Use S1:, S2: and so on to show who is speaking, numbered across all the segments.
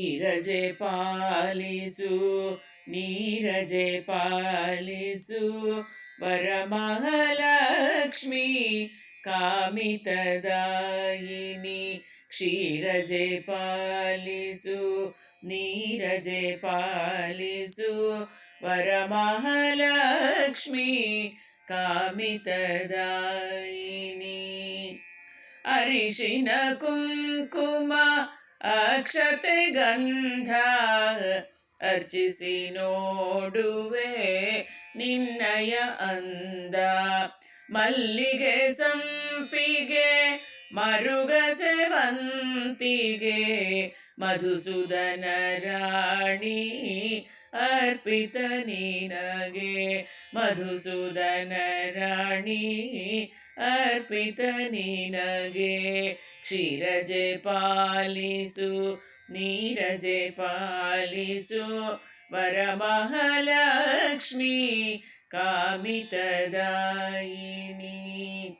S1: क्षीरजे पालिसु नीरजे पालिसु वरमहलक्ष्मी कामितदायिनी क्षीरजे पालिसु नीरजे पालिसु वरमहलक्ष्मी कामि तदायिनी अरिशिनकुङ्कुमा ಅಕ್ಷತೆ ಗಂಧ ಅರ್ಚಿಸಿ ನೋಡುವೆ ನಿನ್ನಯ ಅಂದ ಮಲ್ಲಿಗೆ ಸಂಪಿಗೆ ಮರುಗ ಸೇವಂತಿಗೆ ಮಧುಸೂದನ ರಾಣಿ अर्पितनीनगे नगे मधुसूदनराणि अर्पितनि क्षीरजे पालिसु नीरजे पालिसु वरमहलक्ष्मी कामितदायिनी।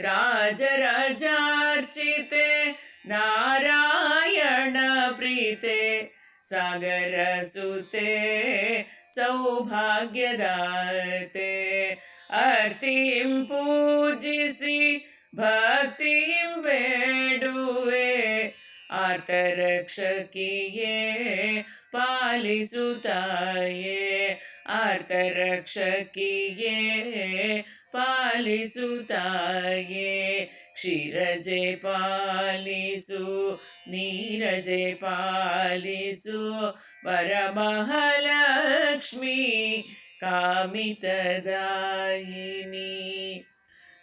S1: राजराजार्चिते नारायणप्रीते सागरसुते सौभाग्यदाते अर्तिं पूजिसी भक्ति ಆರ್ತರಕ್ಷಕಿಯೇ ಪಾಲಿಸುತ್ತಾಯೇ ಆರ್ತರಕ್ಷಕಿಯೇ ಪಾಲಿಸುತ್ತಾಯೇ ಕ್ಷೀರಜೆ ಪಾಲಿಸು ನೀರಜೆ ಪಾಲಿಸು ವರಮಹಾಲಕ್ಷ್ಮಿ ಕಾಮಿತದಾಯಿನಿ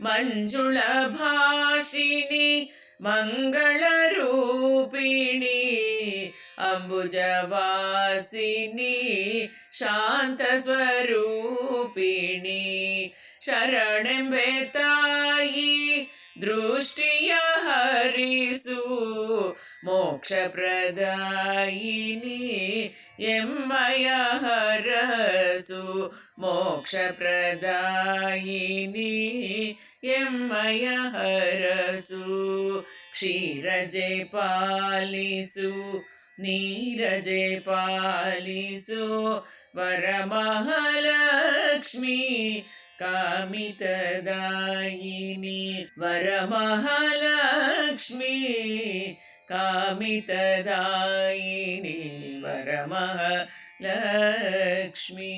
S1: ಮಂಜುಳ ಭಾಷಿಣಿ ಮಂಗಳರೂಪಿಣಿ ಅಂಬುಜವಾಸಿನಿ ಶಾಂತ ಸ್ವರೂಪಿಣಿ ಶರಣೆಂಬೆ ತಾಯಿ ದೃಷ್ಟಿಯ ಹರಿಸು. मोक्षप्रदायिनि एं मयारसु मोक्षप्रदायिनि एं मयरसु क्षीरजे पालिसु नीरजे पालिसु। वरमहलक्ष्मि कामि तदायिनि कामितदायिनी वरमः लक्ष्मी